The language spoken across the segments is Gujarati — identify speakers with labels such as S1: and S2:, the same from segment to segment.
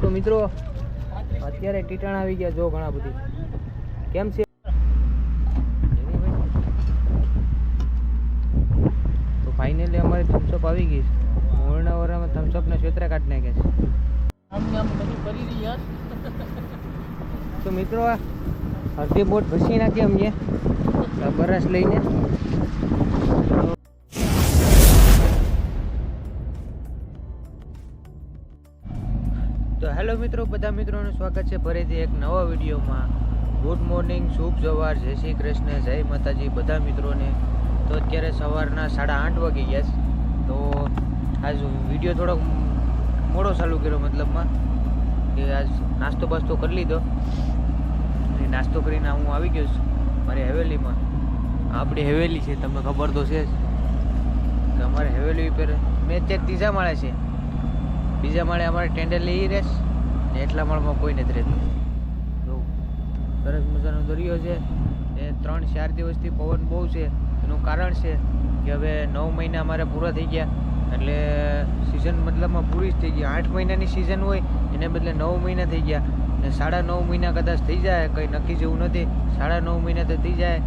S1: તો મિત્રો, અત્યારે ટીટાણ આવી ગયા જો ઘણા બધી. કેમ છે? તો ફાઇનલી અમારે થમ્સઅપ આવી ગઈ છે. ઓરણા ઓરણામાં થમ્સઅપના ક્ષેત્ર કાઢી નાખ્યા છે. તો મિત્રો, આ અડધી બોટ ઘસી નાખી અમને. બરસ લઈને. તો હેલો મિત્રો, બધા મિત્રોનું સ્વાગત છે ફરીથી એક નવા વિડીયોમાં. ગુડ મોર્નિંગ, શુભ સવાર, જય શ્રી કૃષ્ણ, જય માતાજી, બધા મિત્રોને. તો અત્યારે સવારના સાડા આઠ વાગી ગયા તો આજ વીડિયો થોડોક મોડો ચાલુ કર્યો મતલબમાં કે આજ નાસ્તો બાસ્તો કરી લીધો. અને નાસ્તો કરીને હું આવી ગયો છું, મારી હવેલીમાં. આપણી હવેલી છે, તમને ખબર તો છે જ. અમારે હવેલી પર મેં અત્યારે ત્રીજા માળે છે. બીજા માળે અમારે ટેન્ડર લઈ રહેશ ને એટલા માળમાં કોઈ નથી રહેતું તો સરસ મજાનો દરિયો છે. એ ત્રણ ચાર દિવસથી પવન બહુ છે. એનું કારણ છે કે હવે નવ મહિના અમારે પૂરા થઈ ગયા. એટલે સિઝન મતલબમાં પૂરી જ થઈ ગઈ. આઠ મહિનાની સિઝન હોય, એને બદલે નવ મહિના થઈ ગયા. ને સાડા નવ મહિના કદાચ થઈ જાય, કંઈ નક્કી જેવું નથી. સાડા નવ મહિના તો થઈ જાય.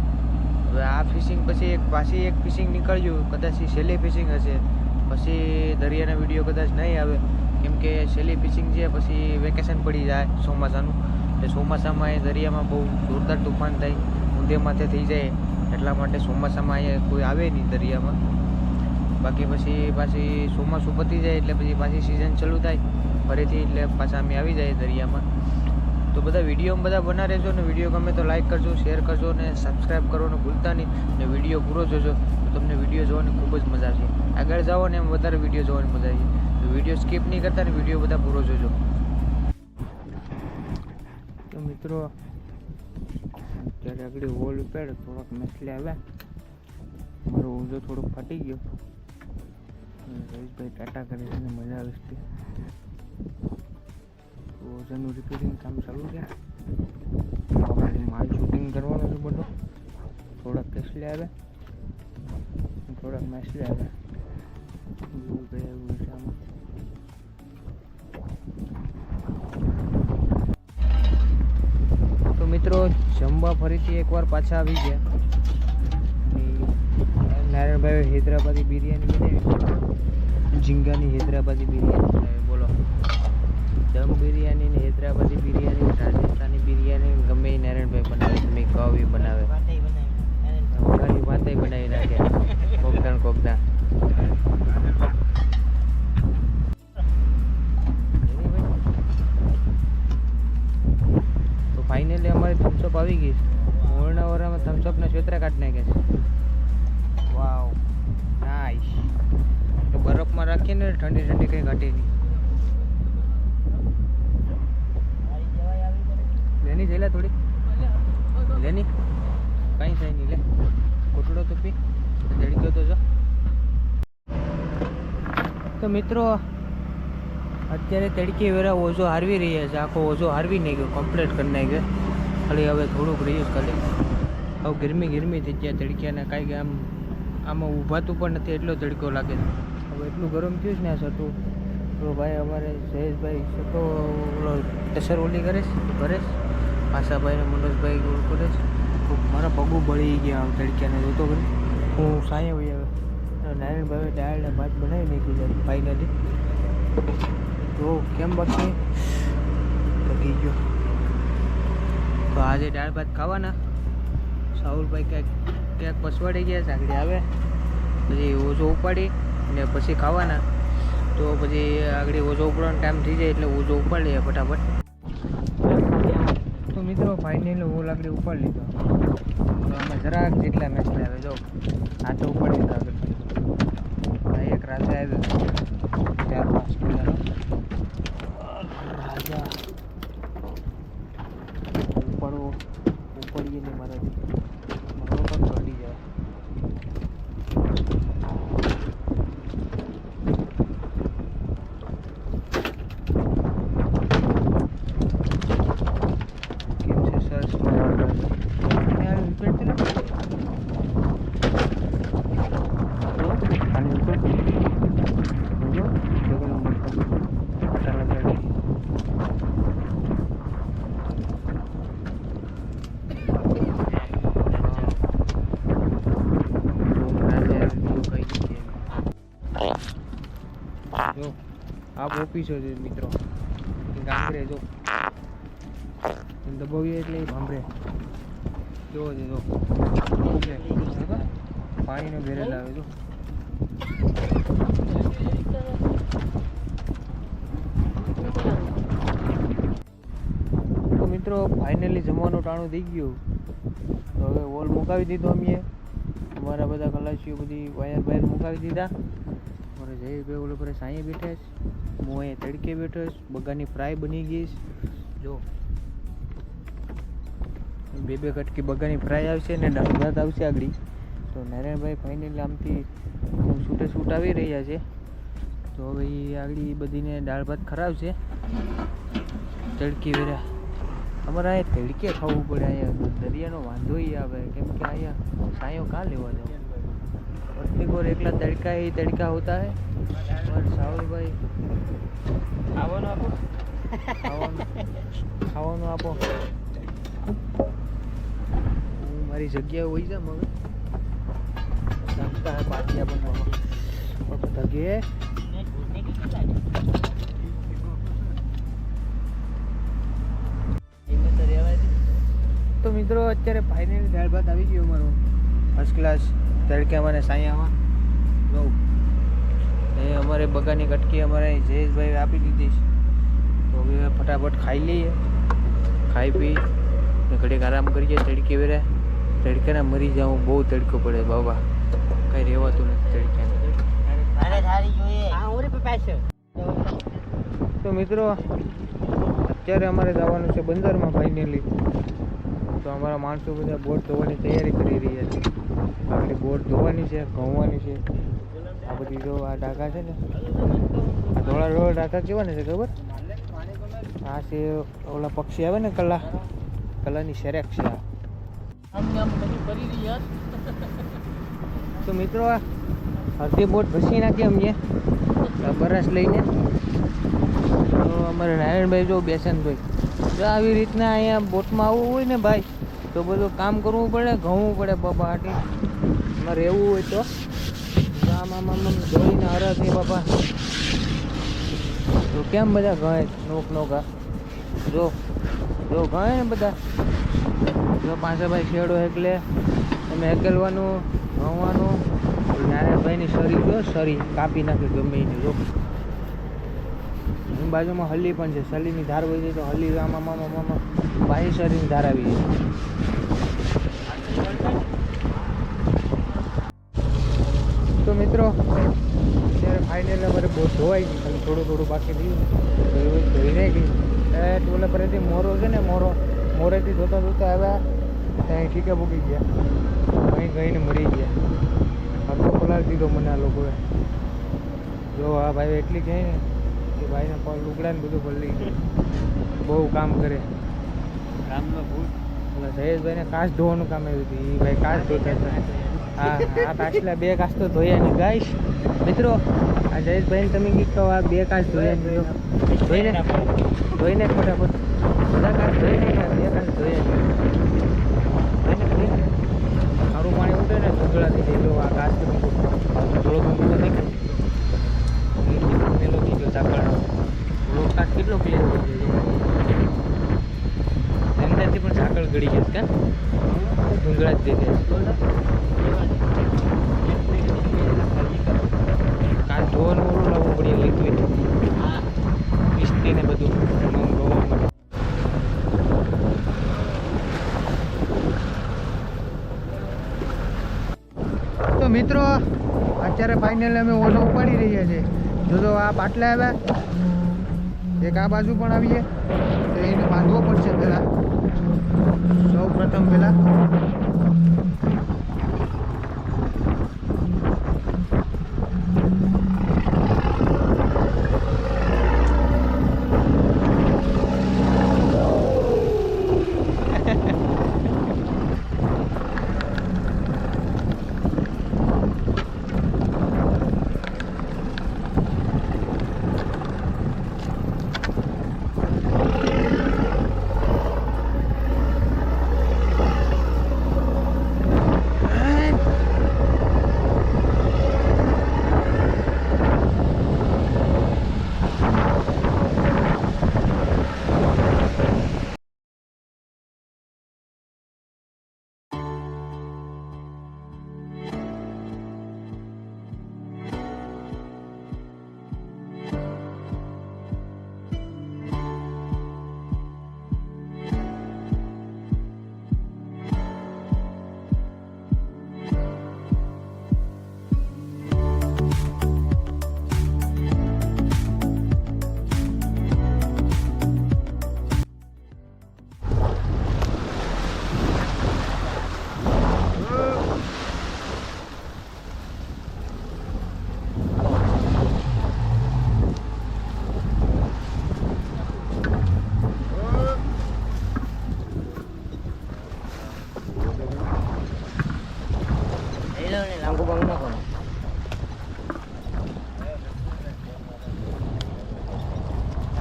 S1: હવે આ ફિશિંગ પછી એક પાછી એક ફિશિંગ નીકળ્યું. કદાચ એ છેલ્લી ફિશિંગ હશે. પછી દરિયાના વીડિયો કદાચ નહીં આવે. કેમ કે છેલ્લી ફિશિંગ છે, પછી વેકેશન પડી જાય ચોમાસાનું. એટલે ચોમાસામાં એ દરિયામાં બહુ જોરદાર તુફાન થાય, ઊંધે માથે થઈ જાય, એટલા માટે ચોમાસામાં અહીંયા કોઈ આવે નહીં દરિયામાં. બાકી પછી પાછી ચોમાસું પતી જાય, એટલે પછી પાછી સિઝન ચાલુ થાય, ફરીથી એટલે પાછા અમે આવી જાય દરિયામાં. તો બધા વીડિયો બધા બના રહેજો ને વીડિયો ગમે તો લાઈક કરજો શેર કરજો ને સબસ્ક્રાઈબ કરવાનું ભૂલતા નહીં ને વીડિયો પૂરો જોજો, તો તમને વીડિયો જોવાની ખૂબ જ મજા આવશે. આગળ જાઓ ને એમ વધારે વીડિયો જોવાની મજા આવી તો વીડિયો સ્કીપ નહીં કરતા ને વીડિયો બધા પૂરો જોજો. તો મિત્રો અત્યારે આગળ હોલ ઉપર થોડાક મેસલે આવ્યા મારો ઊંધો થોડોક ફાટી ગયો. રહીશભાઈ ટાટા કરે છે મજા આવે છે. તો ઓઝનનું રિપેરિંગ કામ ચાલુ છે. માલ શૂટિંગ કરવાનું છે બધું. થોડાક કેસલે આવે. થોડાક મેસલે આવે. એવું કંઈ એવું છે મિત્રો જમવા ફરીથી એકવાર પાછા આવી ગયા. નારાયણભાઈ હૈદરાબાદી બિરયાની બનાવી. ઝીંગાની હૈદરાબાદી બિરયાની બનાવી. બોલો. દમ બિરયાની ને હૈદરાબાદી બિરયાની રાજસ્થાની બિરયાની ગમે નારાયણભાઈ બનાવે તમે કહો એ બનાવે. ખાલી વાતે બનાવી નાખે. કોકદાણ કોકદાણ અમારી થમ્સઅપ આવી ગઈ છે. ઓરણા ઓરણામાં થમ્સઅપના ક્ષેત્ર કાઢી નાખ્યા છે. વાવ નાઈસ તો બરફમાં રાખીએ ને ઠંડી ઠંડી કંઈ ઘટે નહીં. લેની જઈલા થોડી. લેની. કાંઈ થાય નહીં, લે. કોટડો તો પી જડક્યો તો જો. તો મિત્રો, અત્યારે તડકી વેરા ઓઝો હારવી રહ્યા છે. આખો ઓઝો હારવી નહીં ગયો કમ્પ્લીટ કરી નાખ્યો. ખાલી હવે થોડુંક રહ્યું છે ખાલી હવે ગરમી ગરમી થઈ ગયા તડક્યાને કાંઈ કે આમ, આમાં ઊભાતું પણ નથી, એટલો તડકો લાગે હવે એટલું ગરમ થયું છે ને આ સટું, તો ભાઈ અમારે જયેશભાઈ સટો ટસર ઓલી કરે છે ભરે છે. આશાભાઈને મનોજભાઈ ઓલું કરે છે. મારા પગું બળી ગયા આમ તડક્યાને જોતો કરી હું સાંય વહી આવે નારાયણભાઈ દાળ ને ભાત બનાવી નીકળી જાય ફાઇનલી તો કેમ બાકી? લગી ગયો. આજે દાળ ભાત ખાવાના. સાહુલભાઈ ક્યાંક ક્યાંક પસવાડી ગયા આગળ આવે. પછી ઓછો ઉપાડી ને પછી ખાવાના. તો પછી આગળ ઓછો ઉપડવાનો ટાઈમ થઈ જાય એટલે ઓછો ઉપાડી લઈએ ફટાફટ. તો મિત્રો ફાઇનલી ઓલ આગળ ઉપાડી લીધો. આમાં જરાક જેટલા મેચ આવે, જો. આ તો ઉપાડી લીધો આગળ. એક રાજા આવ્યો. ચાર પાંચ. રાજા ઉપાડીએ ને મારાથી. મારો પણ ચડી જાય કેમ છે સરસ મજાનો અને આ રિપેર છે ને જો, આને રિપેર કરી. જો, જો, જો, જો, જો, આ ઓફિસો છે મિત્રો. ગામડે જો. દબાવીએ એટલે એ ભાંભરે જોવો છે જો? પાણીનો બેરલ આવે જો. તો મિત્રો ફાઇનલી જમવાનું ટાણું થઈ ગયું. તો હવે વોલ મુકાવી દીધો અમે અમારા બધા કલાસીઓ બધી વાયર વાયર મુકાવી દીધા. અમારે જય ભાઈ ઓલો પર સાંઈ બેઠા છે. અહીંયા તડકે બેઠો છું, બગાની ફ્રાય બની ગઈ છે. જો. બે બે કટકી બગાની ફ્રાય આવશે ને દાળ ભાત આવશે આગળ. તો નારાયણભાઈ ફાઇનલ આમથી છૂટે છૂટ આવી રહ્યા છે. તો હવે એ આગળ બધીને દાળ ભાત ખરાવશે. તડકી વેરા. અમારે અહીંયા તડકે ખાવું પડે અહીંયા. દરિયાનો વાંધો આવે. કેમ કે અહીંયા સાયો કાં લેવા જાવ? अपने को એકલા તડકા એ તડકા હોતા है और साहुल भाई
S2: આવવાનું આપો.
S1: ખાવાનું આપો. હું મારી જગ્યા હોય છે મગર નાખતા બાટિયા બનાવવા પણ બધા
S2: કે તો
S1: મિત્રો, અત્યારે ફાઇનલી દાળ ભાત આવી ગયો મારો ફર્સ્ટ ક્લાસ તડકે અમારે સાયામાં બહુ. એ અમારે બગાની કટકી અમારે જયેશભાઈ આપી દીધી છે. તો હવે ફટાફટ ખાઈ લઈએ. ખાઈ પી ને ઘડીક આરામ કરીએ તડકે વેરે. તડકાના મરી જાઉં બહુ તડકો પડે બાબા. કઈ રહેવાતું નથી
S2: પાછળ.
S1: તો મિત્રો અત્યારે અમારે જવાનું છે બંદરમાં ફાઇનલી. તો અમારા માણસો બધા બોટ ધોવાની તૈયારી કરી રહ્યા છે. છે, ઘઉંવાની છે. આ બધી જો આ ડાકા છે ને, આ ધોળા ધોળા ડાકા કેવાના છે, ખબર? આ છે ઓલા પક્ષી આવે ને કલા, કલાની શેરેક છે તો મિત્રો આ અડધી બોટ ભસી નાખી અમને બરસ લઈને. તો અમારે નારાયણભાઈ જો બેસનભાઈ જો આવી રીતના અહીંયા બોટમાં આવવું હોય ને ભાઈ તો બધું કામ કરવું પડે ઘઉં પડે બાપા હાટી એમાં રહેવું હોય તો આમ આમ આમ જોઈને હરસ છે બાપા તો કેમ બધા ઘાય નોક નોકા જો જો ઘાય ને બધા જો પાસે ભાઈ શેડો એટલે તમે હેકેલવાનું ઘઉંવાનું નારાયણભાઈની શરી જો શરી કાપી નાખે ગમે એને જો એની બાજુમાં હલ્લી પણ છે સલીની ધાર હોય છે તો હલ્લી આમાં આમાં આમાં બાહી શરીરની ધાર આવી જાય તો મિત્રો, અત્યારે ફાઇનલ અમારે બહુ ધોવાઈ ગઈ, ખાલી થોડું થોડું બાકી તો એવું ધોઈ રહી ગઈ. એ ટોલે પરેથી મોરો છે ને, મોરો, મોરેથી ધોતા ધોતા આવ્યા ત્યાં ઠીકે ભૂકી ગયા. અહીં ગઈને મરી ગયા. આખો પલાળી દીધો મને આ લોકોએ. જો આ ભાઈ એટલી કહે ને, કે ભાઈને પગ લુગડા ને બધું પલળી ગયું. બહુ કામ કરે.
S2: કામનો
S1: એટલે જયેશભાઈને કાચ ધોવાનું કામ આવ્યું હતું. એ ભાઈ કાચ ધોતા હતા. હા આ કાચલા બે કાચ તો ધોયા નહીં. ગાઈશ, મિત્રો, આ જયેશભાઈને તમે કીધું કહો, આ બે કાચ ધોયા નહીં. ધોઈને ધોઈને ફટાફટ. બધા કાચ ધોઈ નહીં બે કાચ ધોયા નહીં. ખારું પાણી ઉઠે ને ધૂંધળાથી થઈ ગયો આ કાચ થોડો ગયો પેલો થઈ ગયો ચાકડનો કાચ કેટલો ક્લિયર થઈ ગયો અંદરથી પણ ઝાકળ ગળી ગઈ છે ધૂંધળા જ દેખાય લાવવું પડે તો મિત્રો, અત્યારે ફાઇનલ અમે ઓટો ઉપાડી રહ્યા છે જો તો આ બાટલા આવ્યા. એક આ બાજુ પણ આવીએ તો એને બાંધવો પડશે પહેલાં. સૌ પ્રથમ પહેલાં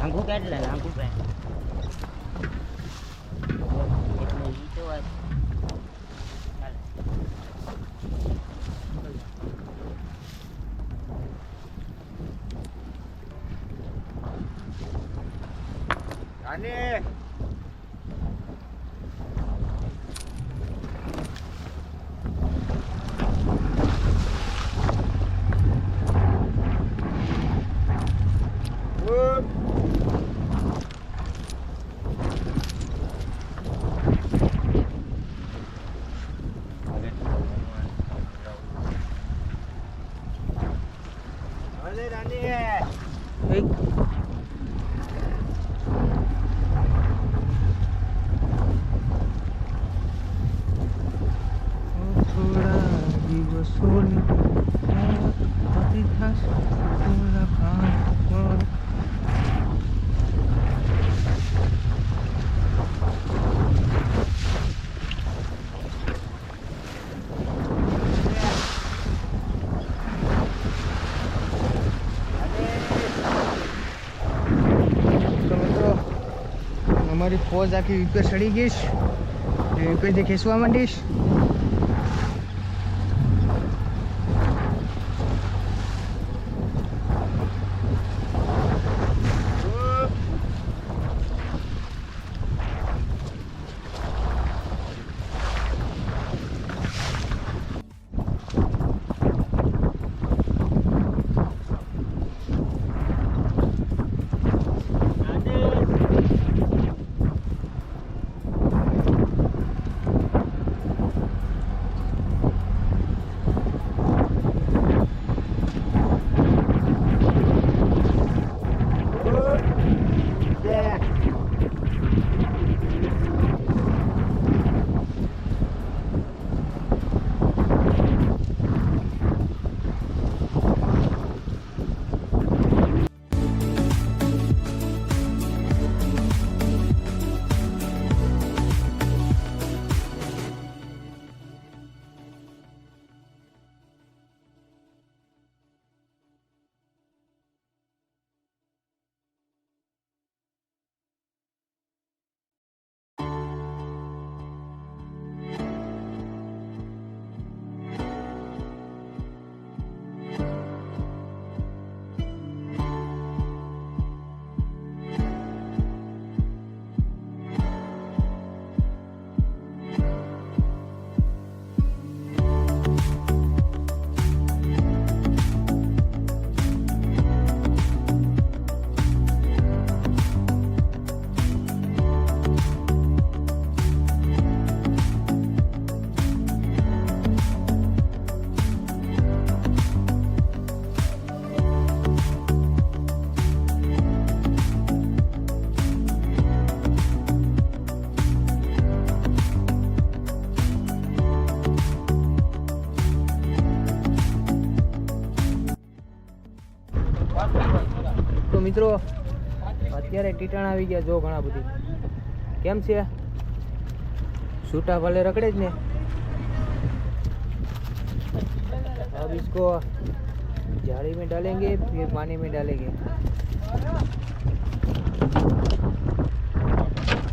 S2: લાંગુ કેટલા લાંગુ એટલે ઈ તો વાત ચાલે.
S1: એક થોડા દિવસોની પતિ થશે થોડા ભાગ તો મિત્રો અમારી પોઝ આખી વિપે સડી ગઈશ. વિપેથી ખેંચવા માંડીશ. અત્યારે ટીટાણ આવી ગયા જો ઘણા બધી કેમ છે છૂટા ભલે રખડે જ ને अब इसको जाली में डालेंगे फिर पानी में डालेंगे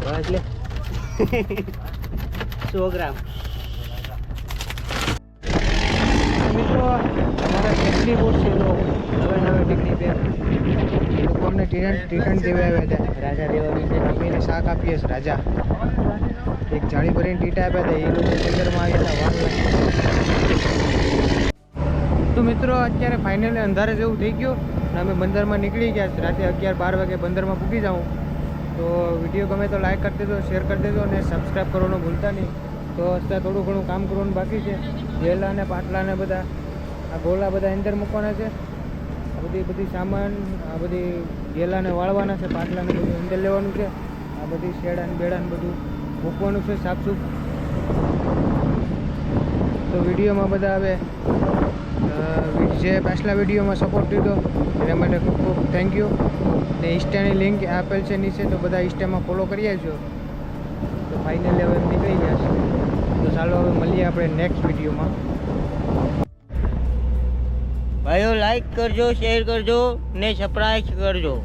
S1: बस ले
S2: સો ગ્રામ
S1: મિત્રો અમારા ટેકની બોટ છે લો નવે નવે ટેકની પે લોકો અમને ટ્રીટમેન્ટ દેવા આવ્યા હતા.
S2: રાજા દેવાની છે
S1: અમે એને શાક આપીએ છીએ, રાજા. એક જાળી ભરીને ટીટા આપ્યા હતા. એ લોકો બંદરમાં આવ્યા હતા વાર તો મિત્રો, અત્યારે ફાઇનલી અંધારે જેવું થઈ ગયું અને અમે બંદરમાં નીકળી ગયા રાતે અગિયાર બાર વાગે બંદરમાં પૂકી જાઉં. તો વીડિયો ગમે તો લાઈક કરી દેજો શેર કરી દેજો અને સબસ્ક્રાઈબ કરવાનું ભૂલતા નહીં. તો અત્યારે થોડું ઘણું કામ કરવાનું બાકી છે. જેલા અને પાટલા ને બધા, આ ગોલા બધા અંદર મૂકવાના છે. બધી બધી સામાન, આ બધી ગેલાને વાળવાના છે, પાટલાને બધું અંદર લેવાનું છે. આ બધી શેડાને બેડાને બધું મૂકવાનું છે, સાફસૂફ. તો વિડીયોમાં બધા હવે જે પાછલા વિડીયોમાં સપોર્ટ દીધો, એના માટે ખૂબ ખૂબ થેન્ક યુ ને ઇન્સ્ટાની લિંક આપેલ છે નીચે, તો બધા ઇન્સ્ટામાં ફોલો કરી આવજો. તો ફાઇનલી હવે નીકળી ગયા છે. તો ચાલો હવે મળીએ આપણે નેક્સ્ટ વિડીયોમાં.
S2: ભાઈઓ લાઈક કરજો શેર કરજો ને સપ્રાઈઝ કરજો.